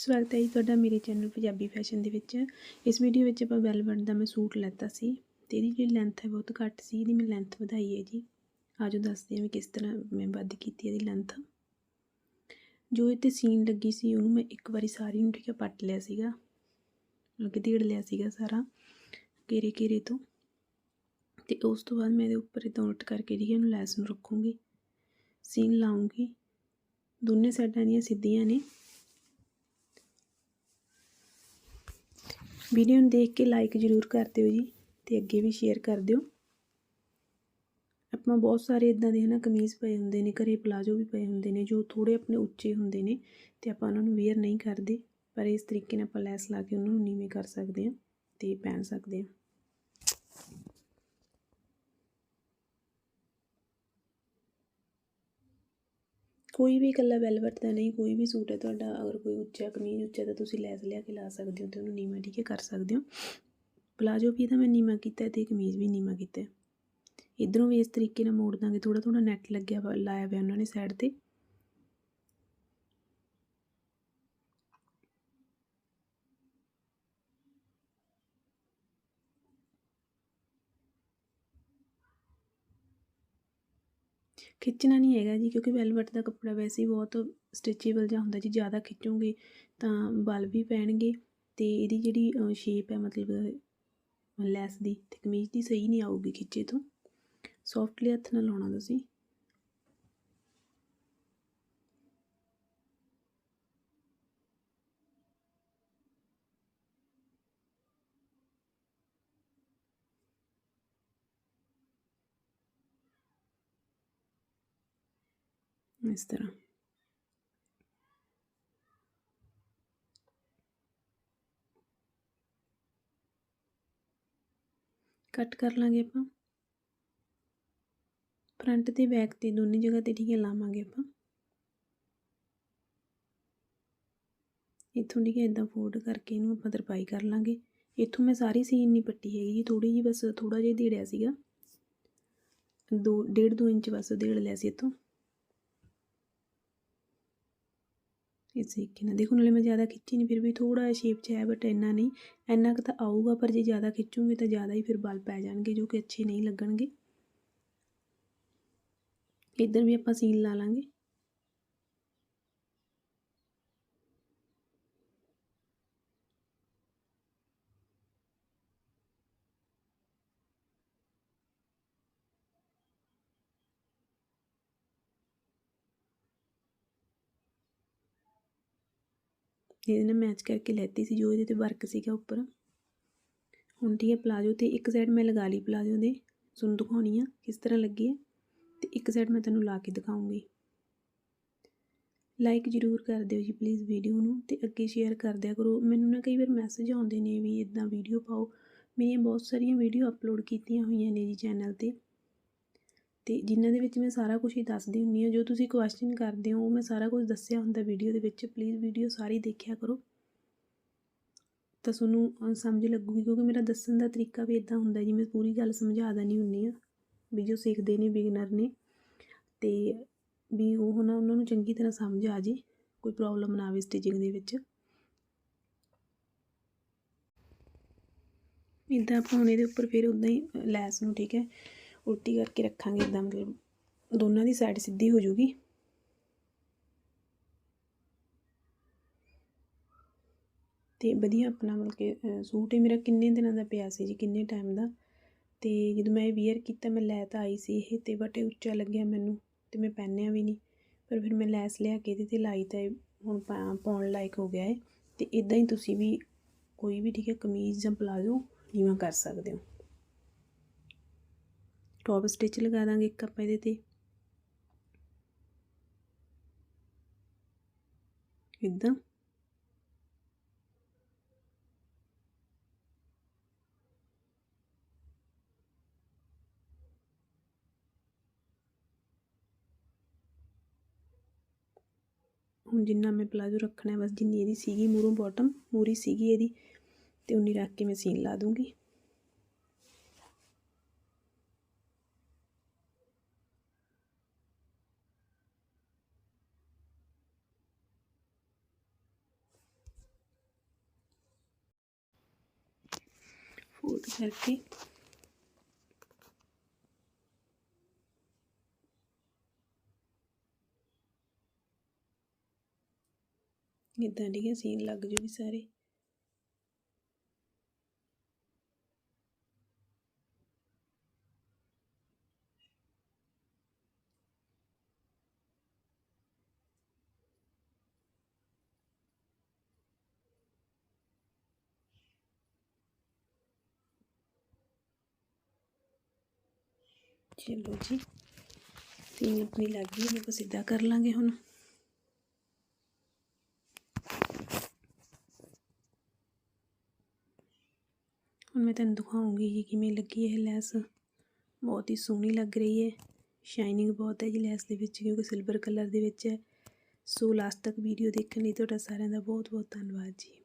ਸਵਾਗਤ ਹੈ ਜੀ ਤੁਹਾਡਾ ਮੇਰੇ ਚੈਨਲ ਪੰਜਾਬੀ ਫੈਸ਼ਨ ਦੇ ਵਿੱਚ। ਇਸ ਵੀਡੀਓ ਵਿੱਚ ਆਪਾਂ ਵੈਲਵਟ ਦਾ ਮੈਂ ਸੂਟ ਲੈਤਾ ਸੀ ਤੇ ਇਹਦੀ ਜਿਹੜੀ ਲੈਂਥ ਹੈ ਬਹੁਤ ਘੱਟ ਸੀ, ਇਹਦੀ ਮੈਂ ਲੈਂਥ ਵਧਾਈ ਹੈ ਜੀ। ਆਜੋ ਦੱਸਦੇ ਹਾਂ ਵੀ ਕਿਸ ਤਰ੍ਹਾਂ ਮੈਂ ਵੱਧ ਕੀਤੀ ਇਹਦੀ ਲੈਂਥ ਜੋ ਇਹ ਤੇ ਸੀਨ ਲੱਗੀ ਸੀ, ਉਹਨੂੰ ਮੈਂ ਇੱਕ ਵਾਰੀ ਸਾਰੀ ਨੂੰ ਠੀਕ ਹੈ ਪੱਟ ਲਿਆ ਸੀਗਾ। ਮਤਲਬ ਕਿ ਢੇੜ ਲਿਆ ਸੀਗਾ ਸਾਰਾ, ਘੇਰੇ ਘੇਰੇ ਤੋਂ। ਤੇ ਉਸ ਤੋਂ ਬਾਅਦ ਮੈਂ ਇਹਦੇ ਉੱਪਰ ਇਦਾਂ ਉਲਟ ਕਰਕੇ ਹੈ ਇਹਨੂੰ ਲੈਸ ਨੂੰ ਰੱਖੂੰਗੀ। ਸੀਨ ਲਾਉਂਗੀ। ਦੋਨੇ ਸਾਈਡਾਂ ਦੀਆਂ ਸਿੱਧੀਆਂ ਨੇ। ਵੀਡੀਓ ਨੂੰ ਦੇਖ ਕੇ ਲਾਈਕ ਜ਼ਰੂਰ ਕਰ ਦਿਓ ਜੀ ਤੇ ਅੱਗੇ ਵੀ ਸ਼ੇਅਰ ਕਰ ਦਿਓ। ਆਪਾਂ ਬਹੁਤ ਸਾਰੇ ਇਦਾਂ ਦੇ ਹਨਾ ਕਮੀਜ਼ ਪਏ ਹੁੰਦੇ ਨੇ, ਘਰੇ ਪਲਾਜੋ ਵੀ ਪਏ ਹੁੰਦੇ ਨੇ ਜੋ ਥੋੜੇ ਆਪਣੇ ਉੱਚੇ ਹੁੰਦੇ ਨੇ ਤੇ ਆਪਾਂ ਉਹਨਾਂ ਨੂੰ ਵੇਅਰ ਨਹੀਂ ਕਰਦੇ, ਪਰ ਇਸ ਤਰੀਕੇ ਨਾਲ ਆਪਾਂ ਲੈਸ ਲਾ ਕੇ ਉਹਨਾਂ ਨੂੰ ਨੀਵੇਂ ਕਰ ਸਕਦੇ ਹਾਂ ਤੇ ਪਹਿਨ ਸਕਦੇ ਹਾਂ। ਕੋਈ ਵੀ ਇਕੱਲਾ ਵੈਲਵਟ ਦਾ ਨਹੀਂ, ਕੋਈ ਵੀ ਸੂਟ ਹੈ ਤੁਹਾਡਾ, ਅਗਰ ਕੋਈ ਉੱਚਾ ਕਮੀਜ਼ ਉੱਚਾ ਤਾਂ ਤੁਸੀਂ ਲੈਸ ਲਿਆ ਕੇ ਲਾ ਸਕਦੇ ਹੋ ਤੇ ਉਹਨੂੰ ਨੀਵਾਂ ਠੀਕ ਕਰ ਸਕਦੇ ਹੋ। ਪਲਾਜੋ ਵੀ ਤਾਂ ਮੈਂ ਨੀਵਾਂ ਕੀਤਾ ਤੇ ਕਮੀਜ਼ ਵੀ ਨੀਵਾਂ ਕੀਤਾ। ਇਧਰੋਂ ਵੀ ਇਸ ਤਰੀਕੇ ਨਾਲ ਮੋੜ ਦਾਂਗੇ ਥੋੜਾ ਥੋੜਾ ਨੈਟ ਲੱਗਿਆ ਲਾਇਆ ਹੋਇਆ ਉਹਨਾਂ ਨੇ ਸਾਈਡ ਤੇ। ਖਿੱਚਣਾ ਨਹੀਂ ਹੈਗਾ ਜੀ, ਕਿਉਂਕਿ ਵੈਲਵਟ ਦਾ ਕੱਪੜਾ ਵੈਸੇ ਹੀ ਬਹੁਤ ਸਟਿਚੇਬਲ ਜਿਹਾ ਹੁੰਦਾ ਜੀ, ਜ਼ਿਆਦਾ ਖਿੱਚੋਗੇ ਤਾਂ ਬਲ ਵੀ ਪੈਣਗੇ ਤੇ ਇਹਦੀ ਜਿਹੜੀ ਸ਼ੇਪ ਹੈ ਮਤਲਬ ਲੈਸ ਦੀ ਤੇ ਕਮੀਜ਼ ਦੀ ਸਹੀ ਨਹੀਂ ਆਊਗੀ ਖਿੱਚੇ ਤੋਂ। ਸੌਫਟਲੀ ਹੱਥ ਨਾਲ ਲਾਉਣਾ ਤੁਸੀਂ। ਇਸ ਤਰ੍ਹਾਂ ਕੱਟ ਕਰ ਲਾਂਗੇ ਆਪਾਂ। ਫਰੰਟ ਤੇ ਬੈਕ ਤੇ ਦੋਨੇ ਜਗ੍ਹਾ ਤੇ ਠੀਕ ਹੈ, ਲਾਵਾਂਗੇ ਆਪਾਂ। ਇਥੋਂ ਠੀਕ ਹੈ, ਇਦਾਂ ਫੋਲਡ ਕਰਕੇ ਇਹਨੂੰ ਆਪਾਂ ਤਰਪਾਈ ਕਰ ਲਾਂਗੇ। ਇਥੋਂ ਮੈਂ ਸਾਰੀ ਸੀਨ ਨਹੀਂ ਪੱਟੀ ਹੈਗੀ ਜੀ ਥੋੜੀ ਜੀ ਬਸ ਥੋੜਾ ਜਿਹਾ ਢੇੜਿਆ ਸੀਗਾ। 2 1.5 2 ਇੰਚ ਬਸ ਢੇੜ ਲਿਆ ਸੀ ਇਥੋਂ। ਇਸ ਤਰੀਕੇ ਨਾਲ ਦੇਖੋ, ਨਾਲੇ ਮੈਂ ਜ਼ਿਆਦਾ ਖਿੱਚੀ ਨਹੀਂ ਫਿਰ ਵੀ ਥੋੜਾ ਜਿਹਾ ਸ਼ੇਪ 'ਚ ਹੈ ਬਟ ਇੰਨਾ ਨਹੀਂ। ਇੰਨਾ ਕੁ ਤਾਂ ਆਊਗਾ, ਪਰ ਜੇ ਜ਼ਿਆਦਾ ਖਿੱਚੂਗੇ ਤਾਂ ਜ਼ਿਆਦਾ ਹੀ ਫਿਰ ਬਲ ਪੈ ਜਾਣਗੇ, ਜੋ ਕਿ ਅੱਛੇ ਨਹੀਂ ਲੱਗਣਗੇ। ਇੱਧਰ ਵੀ ਆਪਾਂ ਸੀਨ ਲਾ ਲਾਂਗੇ। ਇਹਦੇ ਨਾਲ ਮੈਚ ਕਰਕੇ ਲੈਤੀ ਸੀ, ਜੋ ਇਹਦੇ ਤੇ ਵਰਕ ਸੀਗਾ ਉੱਪਰ। ਹੁਣ ਠੀਕ ਹੈ ਪਲਾਜੋ ਤੇ ਇੱਕ ਸਾਈਡ ਮੈਂ ਲਗਾ ਲਈ ਪਲਾਜੋ ਦੇ। ਤੁਹਾਨੂੰ ਦਿਖਾਉਣੀ ਆ ਕਿਸ ਤਰ੍ਹਾਂ ਲੱਗੀ ਹੈ। ਤੇ ਇੱਕ ਸਾਈਡ ਮੈਂ ਤੁਹਾਨੂੰ ਲਾ ਕੇ ਦਿਖਾਉਂਗੀ। ਲਾਈਕ ਜ਼ਰੂਰ ਕਰ ਦਿਓ ਜੀ ਪਲੀਜ਼ ਵੀਡੀਓ ਨੂੰ ਤੇ ਅੱਗੇ ਸ਼ੇਅਰ ਕਰ ਦਿਆ ਕਰੋ। ਮੈਨੂੰ ਨਾ ਕਈ ਵਾਰ ਮੈਸੇਜ ਆਉਂਦੇ ਨੇ ਵੀ ਇਦਾਂ ਵੀਡੀਓ ਪਾਓ। ਮੇਰੀਆਂ ਬਹੁਤ ਸਾਰੀਆਂ ਵੀਡੀਓ ਅਪਲੋਡ ਕੀਤੀਆਂ ਹੋਈਆਂ ਨੇ ਜੀ ਚੈਨਲ ਤੇ। ਅਤੇ ਜਿਨ੍ਹਾਂ ਦੇ ਵਿੱਚ ਮੈਂ ਸਾਰਾ ਕੁਛ ਹੀ ਦੱਸਦੀ ਹੁੰਦੀ ਹਾਂ, ਜੋ ਤੁਸੀਂ ਕੁਐਸਚਨ ਕਰਦੇ ਹੋ, ਉਹ ਮੈਂ ਸਾਰਾ ਕੁਝ ਦੱਸਿਆ ਹੁੰਦਾ ਵੀਡੀਓ ਦੇ ਵਿੱਚ। ਪਲੀਜ਼ ਵੀਡੀਓ ਸਾਰੀ ਦੇਖਿਆ ਕਰੋ। ਤਾਂ ਤੁਹਾਨੂੰ ਸਮਝ ਲੱਗੂਗੀ, ਕਿਉਂਕਿ ਮੇਰਾ ਦੱਸਣ ਦਾ ਤਰੀਕਾ ਵੀ ਇਦਾਂ ਹੁੰਦਾ ਜੀ ਮੈਂ ਪੂਰੀ ਗੱਲ ਸਮਝਾ ਦਣੀ ਹੁੰਦੀ ਆ, ਵੀ ਜੋ ਸਿੱਖਦੇ ਨੇ ਬਿਗਨਰ ਨੇ। ਤੇ ਵੀ ਉਹ ਨਾ, ਉਹਨਾਂ ਨੂੰ ਚੰਗੀ ਤਰ੍ਹਾਂ ਸਮਝ ਆ ਜੇ, ਕੋਈ ਪ੍ਰੋਬਲਮ ਨਾ ਆਵੇ ਸਟਿਚਿੰਗ ਦੇ ਵਿੱਚ। ਇਦਾਂ ਆਪਾਂ ਹੁਣ ਇਹਦੇ ਉੱਪਰ ਫਿਰ ਉਦਾਂ ਹੀ ਲੈਸ ਨੂੰ, ਠੀਕ ਹੈ? ਉਲਟੀ ਕਰਕੇ ਰੱਖਾਂਗੇ ਇਦਾਂ ਮਤਲਬ ਦੋਨਾਂ ਦੀ ਸਾਈਡ ਸਿੱਧੀ ਹੋ ਜੂਗੀ ਤੇ ਵਧੀਆ ਆਪਣਾ ਮਤਲਬ ਕਿ ਸੂਟ ਇਹ ਮੇਰਾ ਕਿੰਨੇ ਦਿਨਾਂ ਦਾ ਪਿਆ ਸੀ ਜੀ, ਕਿੰਨੇ ਟਾਈਮ ਦਾ? ਤੇ ਜਦੋਂ ਮੈਂ ਇਹ ਵੇਅਰ ਕੀਤਾ, ਮੈਂ ਲੈ ਤਾਂ ਆਈ ਸੀ ਇਹ ਤੇ ਬਟ ਇਹ ਉੱਚਾ ਲੱਗਿਆ ਮੈਨੂੰ ਤੇ ਮੈਂ ਪਹਿਨਿਆ ਵੀ ਨਹੀਂ। ਪਰ ਫਿਰ ਮੈਂ ਲੈਸ ਲਿਆ ਕੇ ਇਹਦੇ ਤੇ ਲਾਈ ਤਾਂ ਹੁਣ ਪਾਉਣ ਲਾਇਕ ਹੋ ਗਿਆ ਹੈ ਤੇ ਇਦਾਂ ਹੀ ਤੁਸੀਂ ਵੀ ਕੋਈ ਵੀ ਠੀਕ ਹੈ ਕਮੀਜ਼ ਜਾਂ ਪਲਾਜ਼ੋ ਨੀਵਾਂ ਕਰ ਸਕਦੇ ਹੋ। ਟੌਪ ਸਟਿਚ ਲਗਾ ਦਾਂਗੇ ਇੱਕ ਆਪਾਂ ਇਹਦੇ ਤੇ। ਇਦਾਂ। ਹੁਣ ਜਿੰਨਾ ਮੈਂ ਪਲਾਜ਼ੋ ਰੱਖਣਾ ਹੈ, ਬਸ ਜਿੰਨੀ ਇਹਦੀ ਸੀਗੀ ਮੂਰੋਂ ਬਾਟਮ ਮੂਰੀ ਸੀਗੀ ਇਹਦੀ, ਤੇ ਉਨੀ ਰੱਖ ਕੇ ਮੈਂ ਸੀਨ ਲਾ ਦੂੰਗੀ। ਫੋਲਡ ਕਰਕੇ ਇੱਦਾਂ ਠੀਕ ਸੀਨ ਲੱਗ ਜੂਗੀ ਸਾਰੇ। ਚਲੋ ਜੀ। ਸੀਨ ਆਪਣੀ ਲੱਗ ਗਈ, ਇਹਨੂੰ ਆਪਾਂ ਸਿੱਧਾ ਕਰ ਲਾਂਗੇ ਹੁਣ। ਹੁਣ ਮੈਂ ਤੁਹਾਨੂੰ ਦਿਖਾਉਂਗੀ ਕਿ ਕਿਵੇਂ ਲੱਗੀ ਇਹ ਲੈਸ। ਬਹੁਤ ਹੀ ਸੋਹਣੀ ਲੱਗ ਰਹੀ ਹੈ। ਸ਼ਾਈਨਿੰਗ ਬਹੁਤ ਹੈ ਜੀ ਲੈਸ ਦੇ ਵਿੱਚ, ਕਿਉਂਕਿ ਸਿਲਵਰ ਕਲਰ ਦੇ ਵਿੱਚ ਹੈ। ਸੋ ਲਾਸਟ ਤੱਕ ਵੀਡੀਓ ਦੇਖਣ ਲਈ ਤੁਹਾਡਾ ਸਾਰਿਆਂ ਦਾ ਬਹੁਤ ਬਹੁਤ ਧੰਨਵਾਦ ਜੀ।